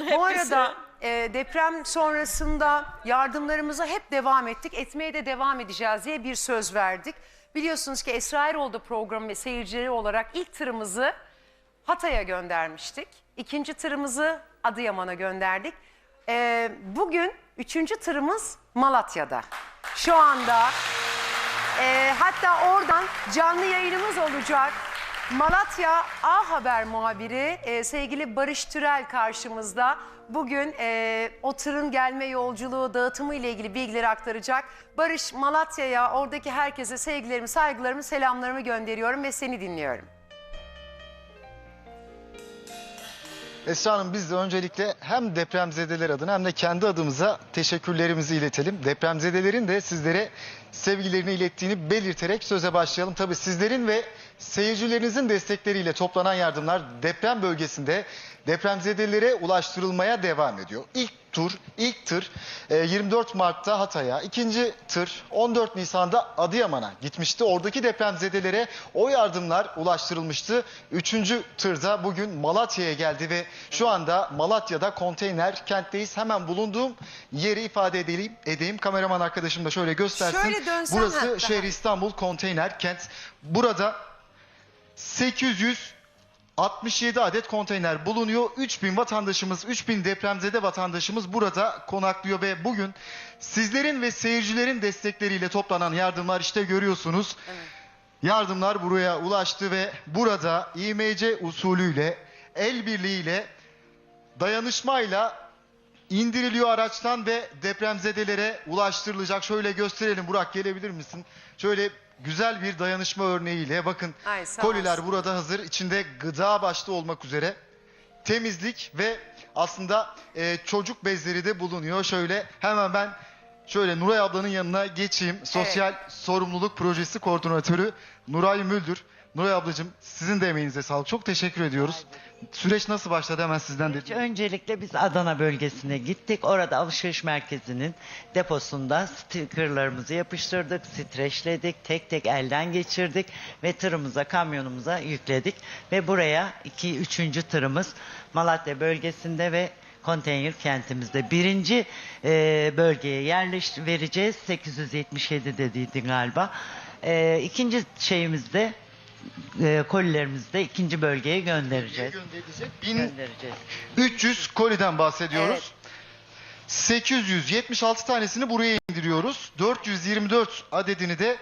ol hepsi. Bu arada e, deprem sonrasında yardımlarımıza hep devam ettik. Etmeye de devam edeceğiz diye bir söz verdik. Biliyorsunuz ki Esra Erol'da programı ve seyircileri olarak ilk tırımızı Hatay'a göndermiştik. İkinci tırımızı Adıyaman'a gönderdik. E, bugün üçüncü tırımız Malatya'da. Şu anda e, hatta oradan canlı yayınımız olacak. Malatya A Haber muhabiri e, sevgili Barış Türel karşımızda. Bugün e, o tırın gelme yolculuğu dağıtımı ile ilgili bilgileri aktaracak. Barış Malatya'ya oradaki herkese sevgilerimi, saygılarımı, selamlarımı gönderiyorum ve seni dinliyorum. Esra Hanım biz de öncelikle hem depremzedeler adına hem de kendi adımıza teşekkürlerimizi iletelim. Depremzedelerin de sizlere sevgilerini ilettiğini belirterek söze başlayalım. Tabii sizlerin ve seyircilerinizin destekleriyle toplanan yardımlar deprem bölgesinde depremzedelere ulaştırılmaya devam ediyor. İlk tur, ilk tır e, 24 Mart'ta Hatay'a, ikinci tır 14 Nisan'da Adıyaman'a gitmişti. Oradaki depremzedelere o yardımlar ulaştırılmıştı. Üçüncü tırda bugün Malatya'ya geldi ve şu anda Malatya'da konteyner kentteyiz. Hemen bulunduğum yeri ifade edeyim. edeyim. Kameraman arkadaşım da şöyle göstersin. Şöyle Burası hatta. şehir İstanbul konteyner kent. Burada 867 adet konteyner bulunuyor. 3000 vatandaşımız, 3000 depremzede vatandaşımız burada konaklıyor ve bugün sizlerin ve seyircilerin destekleriyle toplanan yardımlar işte görüyorsunuz. Yardımlar buraya ulaştı ve burada İMC usulüyle, el birliğiyle, dayanışmayla indiriliyor araçtan ve depremzedelere ulaştırılacak. Şöyle gösterelim Burak gelebilir misin? Şöyle güzel bir dayanışma örneğiyle bakın Ay, koliler olsun. burada hazır. İçinde gıda başta olmak üzere temizlik ve aslında e, çocuk bezleri de bulunuyor. Şöyle hemen ben şöyle Nuray ablanın yanına geçeyim. Sosyal sorumluluk projesi koordinatörü Nuray Müldür. Nuray ablacığım sizin de emeğinize sağlık. Çok teşekkür ediyoruz. Süreç nasıl başladı hemen sizden de. Öncelikle biz Adana bölgesine gittik. Orada alışveriş merkezinin deposunda stikerlerimizi yapıştırdık, streçledik, tek tek elden geçirdik ve tırımıza, kamyonumuza yükledik. Ve buraya iki, üçüncü tırımız Malatya bölgesinde ve konteyner kentimizde. Birinci e, bölgeye yerleş vereceğiz. 877 dediydin galiba. E, ikinci şeyimizde e, kolilerimizi de ikinci bölgeye göndereceğiz. Gönderecek. Göndereceğiz. 1300 koliden bahsediyoruz. Evet. 876 tanesini buraya indiriyoruz. 424 adedini de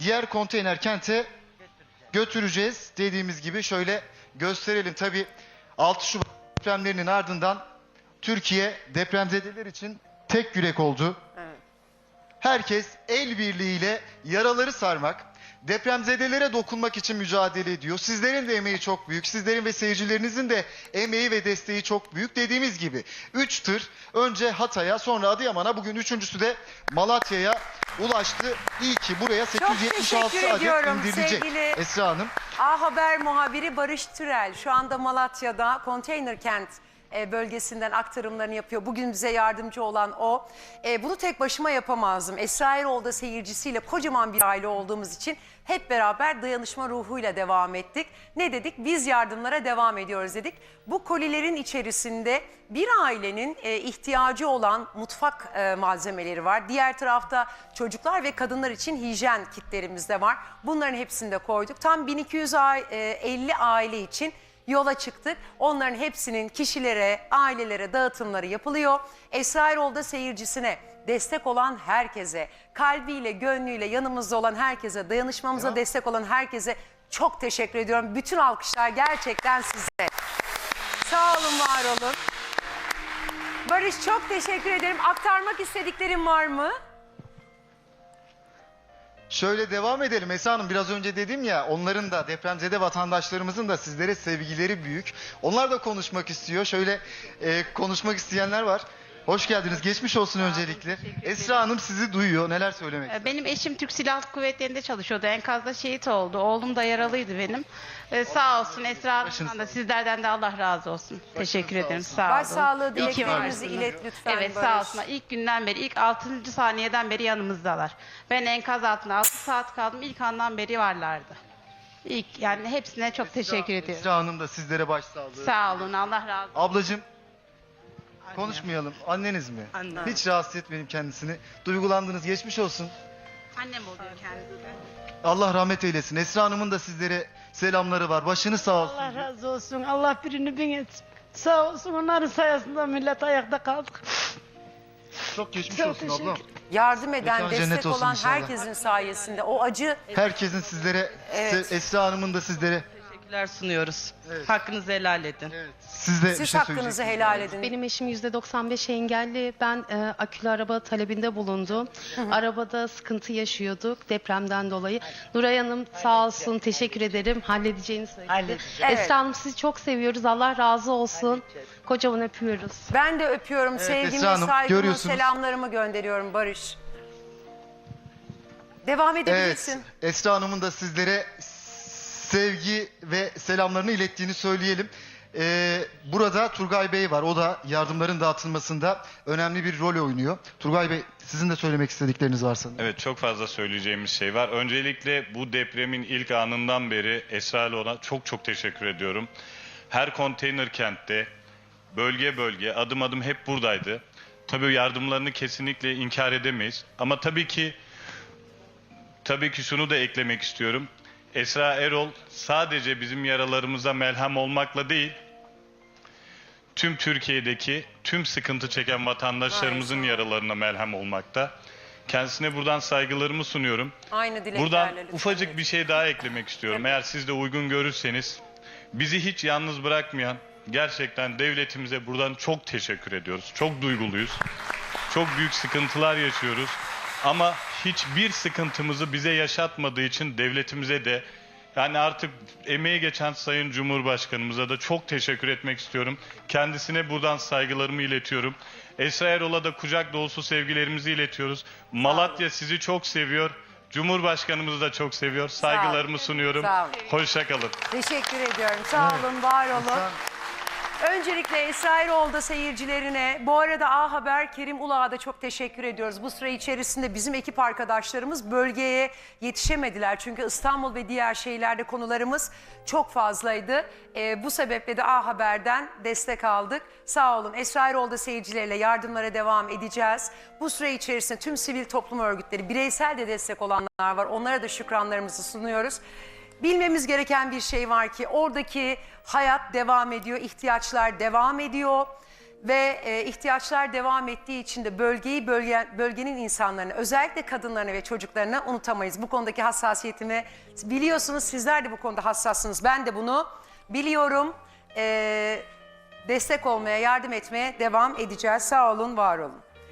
diğer konteyner kente götüreceğiz. Dediğimiz gibi şöyle gösterelim. Tabii 6 Şubat depremlerinin ardından Türkiye depremzedeler için tek yürek oldu. Herkes el birliğiyle yaraları sarmak, depremzedelere dokunmak için mücadele ediyor. Sizlerin de emeği çok büyük. Sizlerin ve seyircilerinizin de emeği ve desteği çok büyük. Dediğimiz gibi 3 tır önce Hatay'a sonra Adıyaman'a bugün üçüncüsü de Malatya'ya ulaştı. İyi ki buraya teşekkür 876 adet ediyorum indirilecek. sevgili- Esra Hanım. A Haber muhabiri Barış Türel şu anda Malatya'da konteyner kent e, bölgesinden aktarımlarını yapıyor. Bugün bize yardımcı olan o. E, bunu tek başıma yapamazdım. Esra Erol'da seyircisiyle kocaman bir aile olduğumuz için hep beraber dayanışma ruhuyla devam ettik. Ne dedik? Biz yardımlara devam ediyoruz dedik. Bu kolilerin içerisinde bir ailenin e, ihtiyacı olan mutfak malzemeleri var. Diğer tarafta çocuklar ve kadınlar için hijyen kitlerimiz de var. Bunların hepsini de koyduk. Tam 1250 aile için yola çıktık. Onların hepsinin kişilere, ailelere dağıtımları yapılıyor. Esra Erol'da seyircisine destek olan herkese, kalbiyle, gönlüyle yanımızda olan herkese, dayanışmamıza Ya. destek olan herkese çok teşekkür ediyorum. Bütün alkışlar gerçekten size. Sağ olun, var olun. Barış çok teşekkür ederim. Aktarmak istediklerim var mı? Şöyle devam edelim Esra Hanım biraz önce dedim ya onların da depremzede vatandaşlarımızın da sizlere sevgileri büyük. Onlar da konuşmak istiyor. Şöyle e, konuşmak isteyenler var. Hoş geldiniz. Geçmiş olsun öncelikle. Esra Hanım sizi duyuyor. Neler söylemek Ee, ister? Benim eşim Türk Silahlı Kuvvetleri'nde çalışıyordu. Enkazda şehit oldu. Oğlum da yaralıydı benim. Ee, sağ olsun Esra Hanım'dan da sizlerden de Allah razı olsun. Teşekkür sağ ederim. olsun. Sağ olun. Başsağlığı İyi ki dileklerinizi varsınız. ilet lütfen Evet Barış. sağ olsunlar. İlk günden beri, ilk 6. saniyeden beri yanımızdalar. Ben enkaz altında 6 saat kaldım. İlk andan beri varlardı. İlk yani hepsine çok teşekkür ediyorum. Esra Hanım da sizlere başsağlığı. Sağ olun. Allah razı olsun. Ablacığım Konuşmayalım. Anneniz mi? Annem. Hiç rahatsız etmeyin kendisini. Duygulandınız. Geçmiş olsun. Annem oluyor kendisi. Allah rahmet eylesin. Esra Hanım'ın da sizlere selamları var. Başınız sağ olsun. Allah razı olsun. Allah birini bin etsin. Sağ olsun onların sayesinde millet ayakta kaldık. Çok geçmiş Çok olsun teşekkür ablam. Yardım eden, Mekan cennet destek olsun olan inşallah. herkesin sayesinde o acı Herkesin sizlere, Evet. Esra Hanım'ın da sizlere Teşekkürler sunuyoruz. Evet. Hakkınızı helal edin. siz de bir siz şey hakkınızı söyleyeceksiniz. helal edin. Benim eşim %95 engelli. Ben e, akülü araba talebinde bulundum. Arabada sıkıntı yaşıyorduk depremden dolayı. Nuray Hanım sağ olsun teşekkür ederim. Halledeceğini söyledi. Halledeceğiz. Evet. Esra Hanım sizi çok seviyoruz. Allah razı olsun. Kocaman öpüyoruz. Ben de öpüyorum. Sevgimi, Esra Hanım, saygımı, görüyorsunuz. selamlarımı gönderiyorum Barış. Devam edebilirsin. Evet, Esra Hanım'ın da sizlere sevgi ve selamlarını ilettiğini söyleyelim. Ee, burada Turgay Bey var. O da yardımların dağıtılmasında önemli bir rol oynuyor. Turgay Bey, sizin de söylemek istedikleriniz varsa. Evet çok fazla söyleyeceğimiz şey var. Öncelikle bu depremin ilk anından beri Esra ona çok çok teşekkür ediyorum. Her konteyner kentte bölge bölge adım adım hep buradaydı. Tabii yardımlarını kesinlikle inkar edemeyiz. Ama tabii ki tabii ki şunu da eklemek istiyorum. Esra Erol sadece bizim yaralarımıza melhem olmakla değil, tüm Türkiye'deki tüm sıkıntı çeken vatandaşlarımızın yaralarına melhem olmakta. Kendisine buradan saygılarımı sunuyorum. Aynı dileklerle. Buradan lütfen. ufacık bir şey daha eklemek istiyorum. Eğer siz de uygun görürseniz bizi hiç yalnız bırakmayan gerçekten devletimize buradan çok teşekkür ediyoruz. Çok duyguluyuz. Çok büyük sıkıntılar yaşıyoruz. Ama hiçbir sıkıntımızı bize yaşatmadığı için devletimize de yani artık emeği geçen Sayın Cumhurbaşkanımıza da çok teşekkür etmek istiyorum. Kendisine buradan saygılarımı iletiyorum. Esra Erol'a da kucak dolusu sevgilerimizi iletiyoruz. Malatya sizi çok seviyor. Cumhurbaşkanımızı da çok seviyor. Saygılarımı sunuyorum. Sağ olun. Hoşçakalın. Teşekkür ediyorum. Sağ olun, var olun. Öncelikle Esra Erol'da seyircilerine, bu arada A Haber Kerim Ulağ'a da çok teşekkür ediyoruz. Bu süre içerisinde bizim ekip arkadaşlarımız bölgeye yetişemediler. Çünkü İstanbul ve diğer şehirlerde konularımız çok fazlaydı. Ee, bu sebeple de A Haber'den destek aldık. Sağ olun. Esra Erol'da seyircilerle yardımlara devam edeceğiz. Bu süre içerisinde tüm sivil toplum örgütleri, bireysel de destek olanlar var. Onlara da şükranlarımızı sunuyoruz. Bilmemiz gereken bir şey var ki oradaki hayat devam ediyor, ihtiyaçlar devam ediyor ve e, ihtiyaçlar devam ettiği için de bölgeyi bölge, bölgenin insanlarını özellikle kadınlarını ve çocuklarını unutamayız. Bu konudaki hassasiyetimi biliyorsunuz sizler de bu konuda hassassınız. Ben de bunu biliyorum. E, destek olmaya, yardım etmeye devam edeceğiz. Sağ olun, var olun.